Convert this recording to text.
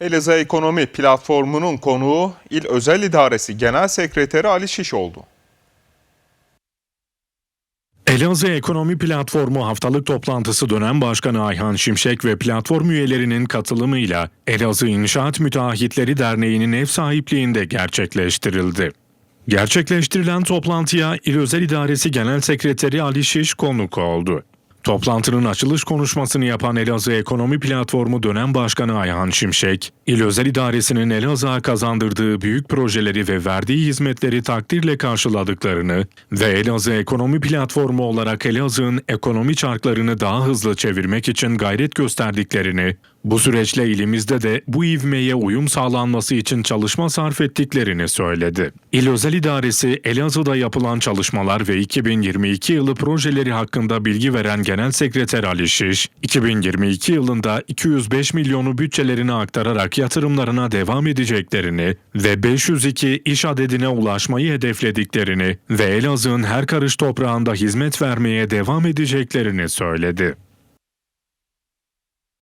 Elazığ Ekonomi Platformu'nun konuğu İl Özel İdaresi Genel Sekreteri Ali Şiş oldu. Elazığ Ekonomi Platformu haftalık toplantısı dönem başkanı Ayhan Şimşek ve platform üyelerinin katılımıyla Elazığ İnşaat Müteahhitleri Derneği'nin ev sahipliğinde gerçekleştirildi. Gerçekleştirilen toplantıya İl Özel İdaresi Genel Sekreteri Ali Şiş konuk oldu. Toplantının açılış konuşmasını yapan Elazığ Ekonomi Platformu dönem başkanı Ayhan Şimşek, İl Özel İdaresi'nin Elazığ'a kazandırdığı büyük projeleri ve verdiği hizmetleri takdirle karşıladıklarını ve Elazığ Ekonomi Platformu olarak Elazığ'ın ekonomi çarklarını daha hızlı çevirmek için gayret gösterdiklerini, bu süreçle ilimizde de bu ivmeye uyum sağlanması için çalışma sarf ettiklerini söyledi. İl Özel İdaresi Elazığ'da yapılan çalışmalar ve 2022 yılı projeleri hakkında bilgi veren Genel Sekreter Ali Şiş, 2022 yılında 205 milyonu bütçelerine aktararak yatırımlarına devam edeceklerini ve 502 iş adedine ulaşmayı hedeflediklerini ve Elazığ'ın her karış toprağında hizmet vermeye devam edeceklerini söyledi.